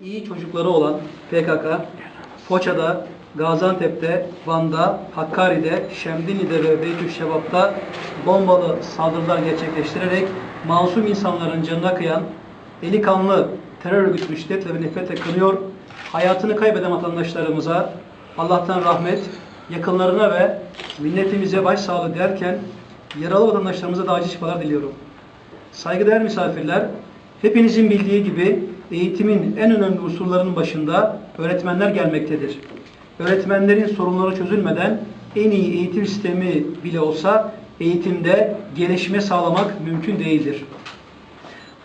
iyi çocukları olan PKK, Foça'da, Gaziantep'te, Van'da, Hakkari'de, Şemdinli'de ve Beytüşşebap'ta bombalı saldırılar gerçekleştirerek masum insanların canına kıyan, eli kanlı terör örgütünü şiddetle ve nefretle kınıyor, hayatını kaybeden vatandaşlarımıza Allah'tan rahmet, yakınlarına ve milletimize başsağlığı derken yaralı vatandaşlarımıza da acil şifalar diliyorum. Saygıdeğer misafirler, hepinizin bildiği gibi eğitimin en önemli unsurlarının başında öğretmenler gelmektedir. Öğretmenlerin sorunları çözülmeden en iyi eğitim sistemi bile olsa eğitimde gelişme sağlamak mümkün değildir.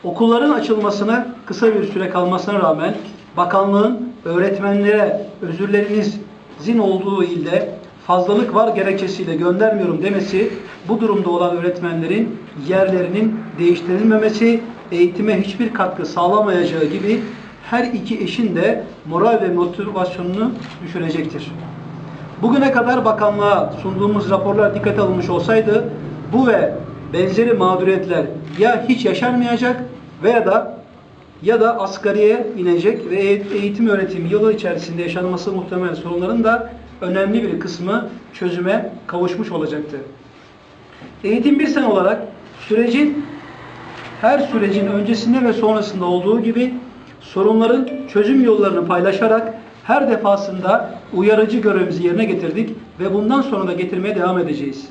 Okulların açılmasına kısa bir süre kalmasına rağmen bakanlığın öğretmenlere özürlerinizin olduğu ilde fazlalık var gerekçesiyle göndermiyorum demesi bu durumda olan öğretmenlerin yerlerinin değiştirilmemesi eğitime hiçbir katkı sağlamayacağı gibi her iki eşin de moral ve motivasyonunu düşürecektir. Bugüne kadar bakanlığa sunduğumuz raporlar dikkate alınmış olsaydı bu ve benzeri mağduriyetler ya hiç yaşanmayacak veya da ya da asgariye inecek ve eğitim öğretim yılı içerisinde yaşanması muhtemel sorunların da önemli bir kısmı çözüme kavuşmuş olacaktı. Eğitim bir sene olarak sürecin her sürecin öncesinde ve sonrasında olduğu gibi sorunların çözüm yollarını paylaşarak her defasında uyarıcı görevimizi yerine getirdik ve bundan sonra da getirmeye devam edeceğiz.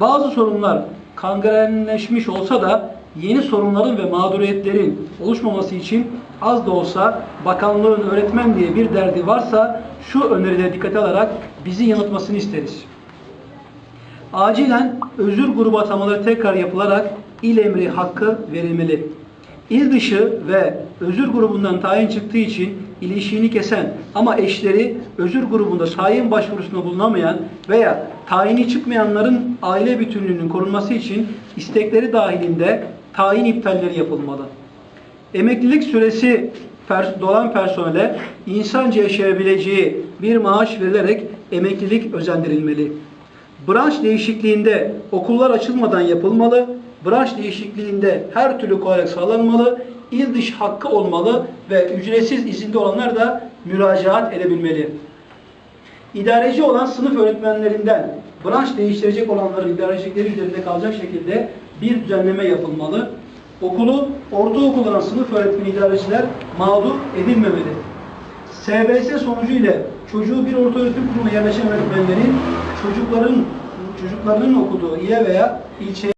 Bazı sorunlar kangrenleşmiş olsa da yeni sorunların ve mağduriyetlerin oluşmaması için az da olsa bakanlığın öğretmen diye bir derdi varsa şu önerileri dikkate alarak bizi yanıltmasını isteriz. Acilen özür grubu atamaları tekrar yapılarak il emri hakkı verilmeli. İl dışı ve özür grubundan tayin çıktığı için ilişiğini kesen ama eşleri özür grubunda tayin başvurusunda bulunamayan veya tayini çıkmayanların aile bütünlüğünün korunması için istekleri dahilinde tayin iptalleri yapılmalı. Emeklilik süresi dolan personele insanca yaşayabileceği bir maaş verilerek emeklilik özendirilmeli. Branş değişikliğinde okullar açılmadan yapılmalı, branş değişikliğinde her türlü kolaylık sağlanmalı, il dışı hakkı olmalı ve ücretsiz izinde olanlar da müracaat edebilmeli. İdareci olan sınıf öğretmenlerinden branş değiştirecek olanların idarecilikleri üzerinde kalacak şekilde bir düzenleme yapılmalı. Okulu ortaokul olan sınıf öğretmeni idareciler mağdur edilmemeli. SBS sonucu ile çocuğu bir ortaöğretim kurumuna yerleşen öğretmenlerin çocukların çocuklarının okuduğu ile veya ilçeye